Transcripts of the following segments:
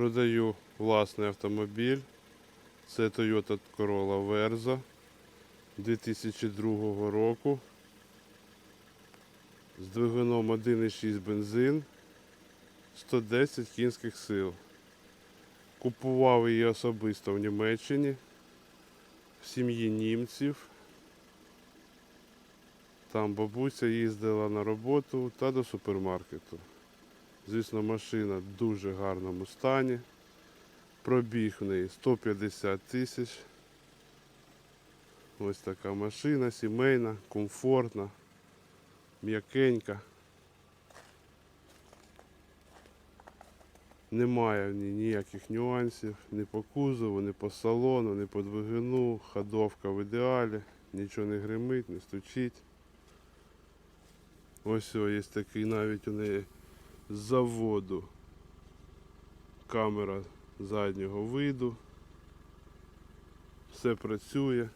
Продаю власний автомобіль. Це Toyota Corolla Verza 2002 року. З двигуном 1,6 бензин, 110 кінських сил. Купував її особисто в Німеччині, в сім'ї німців. Там бабуся їздила на роботу та до супермаркету. Звісно, машина в дуже гарному стані. Пробіг в неї 150 тисяч. Ось така машина, сімейна, комфортна, м'якенька. Немає в ній ніяких нюансів ні по кузову, ні по салону, ні по двигуну. Ходовка в ідеалі, нічого не гримить, не стучить. Ось о, є такий навіть у неї заводу камера заднього виду. Все працює.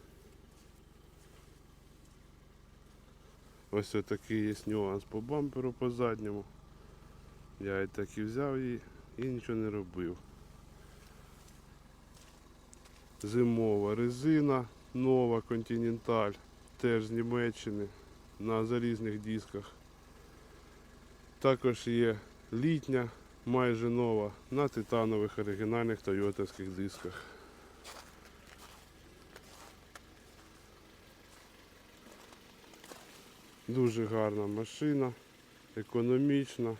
Ось такий є нюанс по бамперу по задньому. Я і так і взяв її і нічого не робив. Зимова резина, нова Continental, теж з Німеччини на залізних дисках. Також є літня, майже нова, на титанових оригінальних тойотовських дисках. Дуже гарна машина, економічна,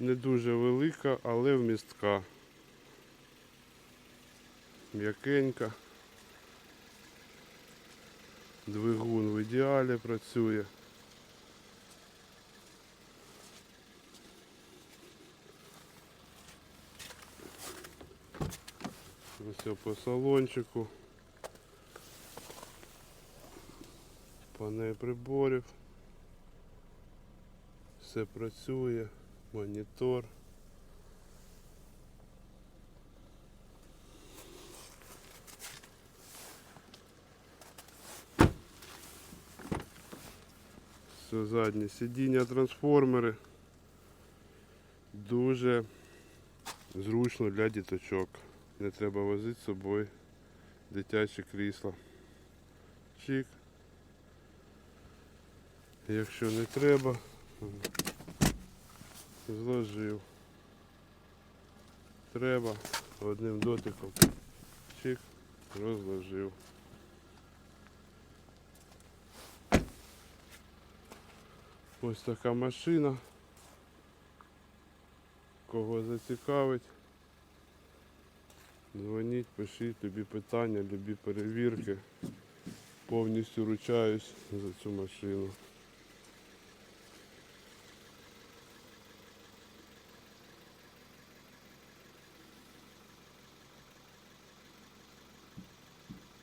не дуже велика, але вмістка. М'якенька. Двигун в ідеалі працює. Ось по салончику. Панель приборів. Все працює, монітор. Все заднє сидіння трансформери. Дуже зручно для діточок. Не треба возити з собою дитяче крісло. Чик. Якщо не треба, зложив. Треба одним дотиком. Чик, розложив. Ось така машина. Кого зацікавить. Дзвоніть, пишіть любі питання, любі перевірки. Повністю ручаюсь за цю машину.